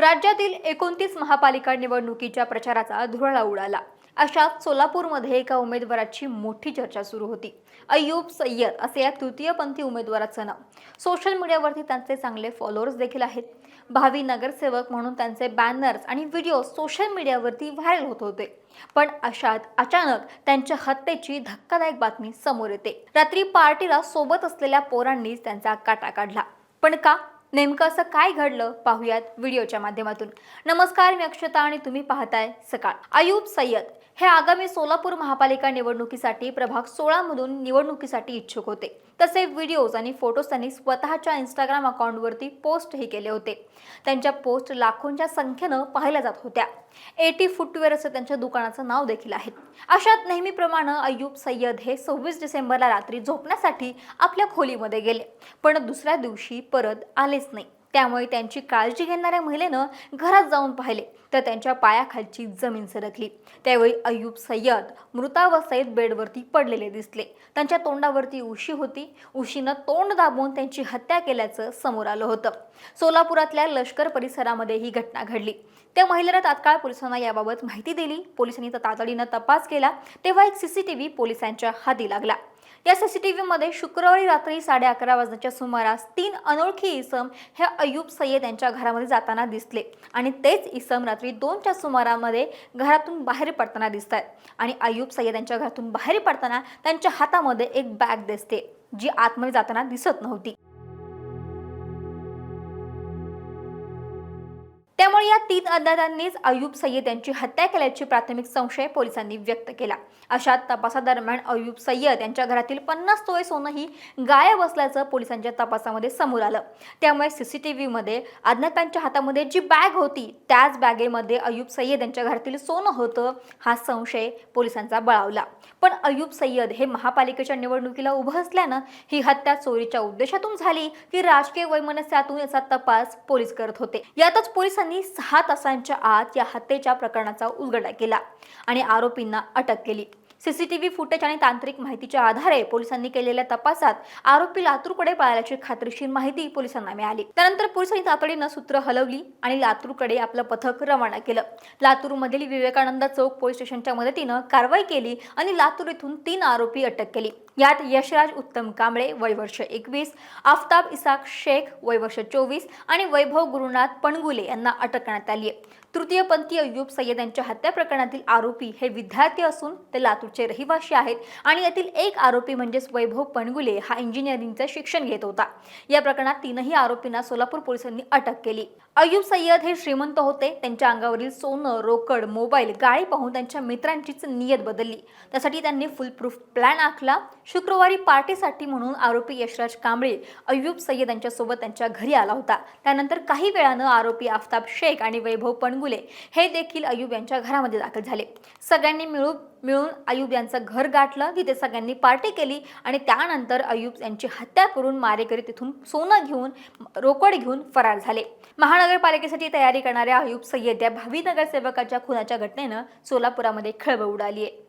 राज्यातील एकोणतीस महापालिका निवडणुकीच्या प्रचाराचा धुरळा उडाला. अशात सोलापूरमध्ये एका उमेदवाराची मोठी चर्चा सुरू होती. अय्यूब सय्यद असे या तृतीयपंथी उमेदवाराचं नाव. सोशल मीडियावरती त्यांचे चांगले फॉलोअर्स देखील आहेत. भावी नगरसेवक म्हणून त्यांचे बॅनर्स आणि व्हिडिओ सोशल मीडियावरती व्हायरल होत होते. पण अशात अचानक त्यांच्या हत्येची धक्कादायक बातमी समोर येते. रात्री पार्टीला सोबत असलेल्या पोरांनीच त्यांचा काटा काढला. पण का? नेमकं असं काय घडलं? पाहूयात व्हिडिओच्या माध्यमातून. नमस्कार मी अक्षता आणि तुम्ही पाहताय सकाळ. अयूब सय्यद हे आगामी सोलापूर महापालिका निवडणुकीसाठी प्रभाग सोळा मधून निवडणुकीसाठी इच्छुक होते. तसे व्हिडिओज आणि फोटोज त्यांनी स्वतःच्या इंस्टाग्राम अकाउंटवरती पोस्टही केले होते. त्यांच्या पोस्ट लाखोंच्या संख्येनं पाहिल्या जात होत्या. एटी फुटवेअर असं त्यांच्या दुकानाचं नाव देखील आहे. अशात नेहमीप्रमाणे अय्यूब सय्यद हे सव्वीस डिसेंबरला रात्री झोपण्यासाठी आपल्या खोलीमध्ये गेले. पण दुसऱ्या दिवशी परत आले आलेच नाही. त्यामुळे त्यांची काळजी घेणाऱ्या महिलेनं घरात जाऊन पाहिले. तर त्यांच्या पायाखालची जमीन सरकली. त्यावेळी अय्यूब सय्यद मृतावस्थेत बेडवरती पडलेले दिसले. त्यांच्या तोंडावरती उशी होती. उशीनं तोंड दाबून त्यांची हत्या केल्याचं समोर आलं होतं. सोलापुरातल्या लष्कर परिसरामध्ये ही घटना घडली. त्या महिलेला तात्काळ पोलिसांना याबाबत माहिती दिली. पोलिसांनी तातडीनं तपास केला. तेव्हा एक सीसीटीव्ही पोलिसांच्या हाती लागला. या टी व्हीमध्ये शुक्रवारी रात्री साडे अकरा वाजण्याच्या सुमारास तीन अनोळखी इसम हे अय्यूब सय्यद यांच्या घरामध्ये जाताना दिसले. आणि तेच इसम रात्री दोनच्या सुमारामध्ये घरातून बाहेर पडताना दिसत आहेत आणि अयूब सय्यद यांच्या घरातून बाहेर पडताना त्यांच्या हातामध्ये एक बॅग दिसते जी आतमध्ये जाताना दिसत नव्हती. या तीन अज्ञातांनीच अयूब सय्यद यांची हत्या केल्याची प्राथमिक संशय पोलिसांनी व्यक्त केला. अशा तपासादरम्यान अयूब सय्यद यांच्या घरातील पन्नास तोळे सोनंही गायब असल्याचं पोलिसांच्या तपासामध्ये समोर आलं. त्यामुळे सीसीटीव्हीमध्ये अज्ञातांच्या हातामध्ये जी बॅग होती त्याच बॅगेमध्ये अयूब सय्यद यांच्या घरातील सोनं होतं हा संशय पोलिसांचा बळावला. पण अयूब सय्यद हे महापालिकेच्या निवडणुकीला उभं असल्यानं ही हत्या चोरीच्या उद्देशातून झाली की राजकीय वैमनस्यातून याचा तपास पोलीस करत होते. यातच पोलिसांनी सहा तासांच्या आत या हत्येच्या प्रकरणाचा उलगडा केला आणि आरोपींना अटक केली. सीसीटीव्ही फुटेज आणि तांत्रिक माहितीच्या आधारे पोलिसांनी केलेल्या तपासात आरोपी लातूरकडे पळाल्याची खात्रीशीर माहिती पोलिसांना मिळाली. त्यानंतर पोलिसांनी तातडीनं सूत्र हलवली आणि लातूरकडे आपलं पथक रवाना केलं. लातूरमधील विवेकानंद चौक पोलीस स्टेशनच्या मदतीनं कारवाई केली आणि लातूर इथून तीन आरोपी अटक केली. यात यशराज उत्तम कांबळे वय वर्ष एकवीस आफताब इसाक शेख वय वर्ष चोवीस आणि वैभव गुरुनाथ पणगुले यांना अटक करण्यात आली आहे. तृतीयपंथी अय्यूब सय्यद यांच्या हत्या प्रकरणातील आरोपी हे विद्यार्थी असून ते लातूरचे रहिवासी आहेत आणि यातील एक आरोपी म्हणजेच वैभव पणगुले हा इंजिनिअरिंगचं शिक्षण घेत होता. या प्रकरणात तीनही आरोपींना सोलापूर पोलिसांनी अटक केली. अय्यूब सय्यद हे श्रीमंत होते. त्यांच्या अंगावरील सोनं रोकड मोबाईल गाळी पाहून त्यांच्या मित्रांचीच नियत बदलली. त्यासाठी त्यांनी फुल प्रूफ प्लॅन आखला. शुक्रवारी पार्टीसाठी म्हणून आरोपी यशराज कांबळे अय्यूब सय्यद यांच्यासोबत त्यांच्या घरी आला होता. त्यानंतर काही वेळानं आरोपी आफताब शेख आणि वैभव पणगुले हे देखील अय्यूब यांच्या घरामध्ये दाखल झाले. सगळ्यांनी मिळून मिळून अयूब यांचं घर गाठलं तिथे सगळ्यांनी पार्टी केली आणि त्यानंतर अय्यूब यांची हत्या करून मारेकरी तिथून सोनं घेऊन रोकड घेऊन फरार झाले. महानगरपालिकेसाठी तयारी करणाऱ्या अय्यूब सय्यद या भावी नगरसेवकाच्या खुनाच्या घटनेनं सोलापुरामध्ये खळबळ उडाली आहे